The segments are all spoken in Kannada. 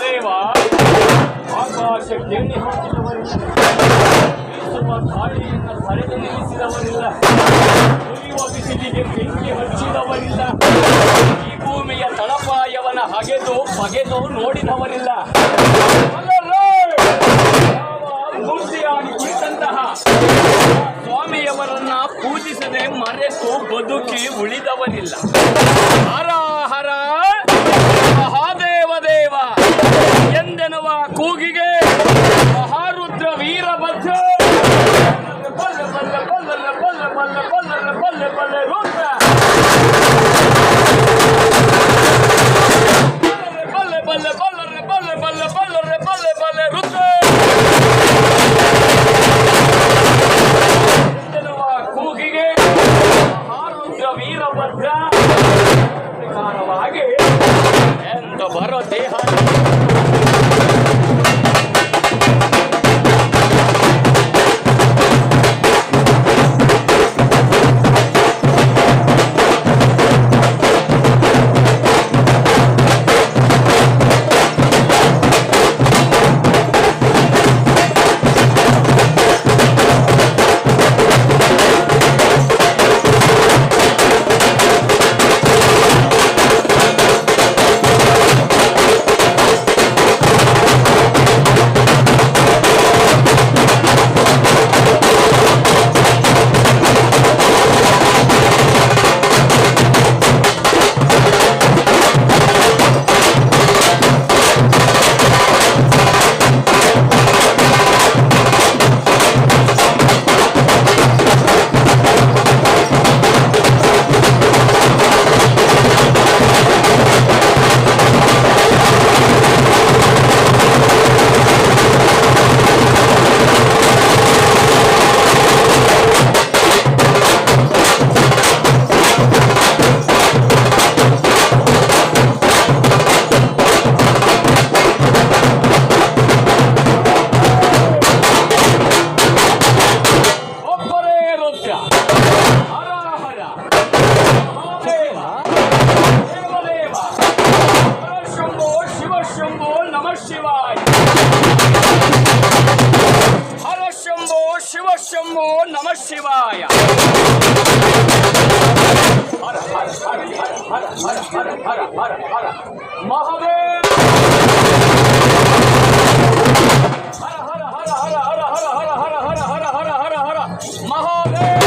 ದೇವ, ಆಕಾಶಕ್ಕೆ ಹಾಕಿದವರಿಲ್ಲ ಗಾಳಿಯಿಂದ ಸೆಳೆದು ನಿಲ್ಲಿಸಿದವರಿಲ್ಲ. ಹಚ್ಚಿದವರಿಲ್ಲ. ಈ ಭೂಮಿಯ ತಳಪಾಯವನ ಹಗೆದು ಬಗೆದು ನೋಡಿದವರಿಲ್ಲ. ಸ್ವಾಮಿಯವರನ್ನ ಪೂಜಿಸದೆ ಮರೆತು ಬದುಕಿ ಉಳಿದವರಿಲ್ಲ. ವೀರಭದ್ರ ಪ್ರಕಾರವಾಗಿ ಎಂದು ಬರೋ ದೇಹ ನಮ ಶಿವಾಯ ಹರ ಹರ ಹರ ಹರ ಹರ ಹರ ಹರ ಹರ ಹರ ಮಹಾದೇವ! ಹರ ಹರ ಹರ ಹರ ಹರ ಹರ ಹರ ಹರ ಹರ ಹರ ಹರ ಹರ ಮಹಾದೇವ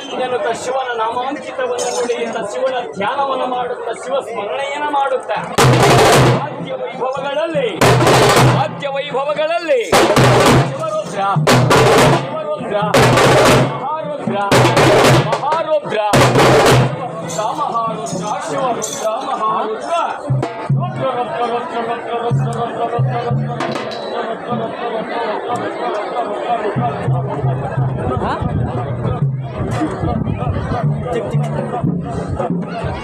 ಎಂದೆನ್ನುತ್ತ ಶಿವನ ನಾಮಾಂಕಿತವನ್ನು ಶಿವನ ಧ್ಯಾನವನ್ನು ಮಾಡುತ್ತ ಶಿವ ಸ್ಮರಣೆಯನ್ನು ಮಾಡುತ್ತ. ಆದ್ಯ ವೈಭವಗಳಲ್ಲಿ ಆದ್ಯ ವೈಭವಗಳಲ್ಲಿ हाँ? टिक टिक